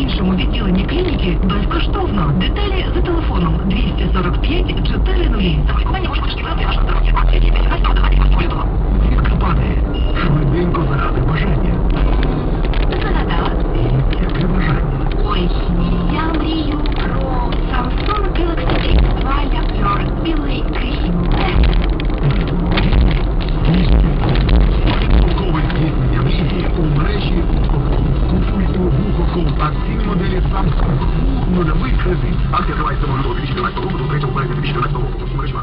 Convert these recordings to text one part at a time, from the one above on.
іншому відділенні клініки безкоштовно. Деталі за вухоконтактні моделі Samsung. Нульовий кредит. Акція триває з 7 лютого 2014 року до 3 березня 2014 року. Мережі.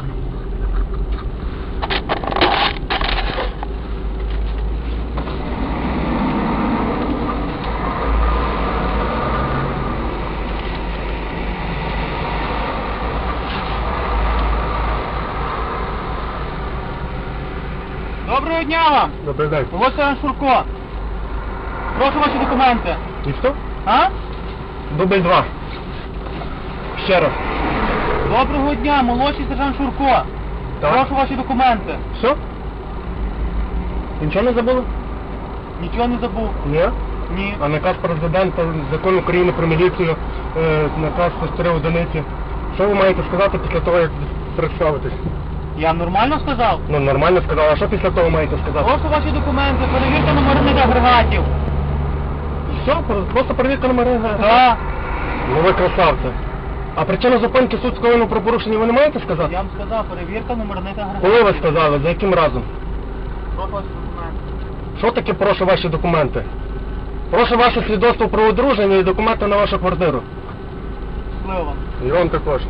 Доброго дня вам! Добрий день. Ось Шурко. Прошу ваші документи. І що? А? Дубль 2. Ще раз. Доброго дня, молодший сержант Шурко. Так. Прошу ваші документи. Все? Нічого не забули? Нічого не забув. Ні. Ні. А наказ президента, закон України про міліцію, е, наказ 4 одиниці. Що ви маєте сказати після того, як представитесь? Я нормально сказав? Ну, нормально сказав, а що після того маєте сказати? Прошу ваші документи, перевірте номерних агрегатів. Все, просто перевірка номери. Так. Ну ви красавці. А причину зупинки суд скоєно про порушення ви не маєте сказати? Я вам сказав, перевірка номерних агрегатів. Коли ви сказали, за яким разом? Прошу ваші документи. Що таке прошу ваші документи? Прошу ваше свідоцтво про одруження і документи на вашу квартиру. Щасливо вам. І вам також.